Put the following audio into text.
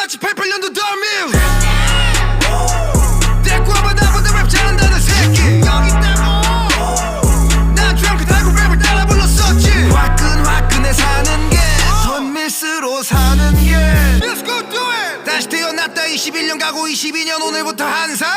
마치 88년도 더밀 대꾸하면 나보다 랩 잘한다는 새끼. 여기 있다고. 난 드렁크 그 달고 랩을 따라 불렀었지. 화끈화끈해 사는 게 턴밀스로 사는 게. Let's go do it. 다시 태어났다 21년 가고 22년 오늘부터 한살.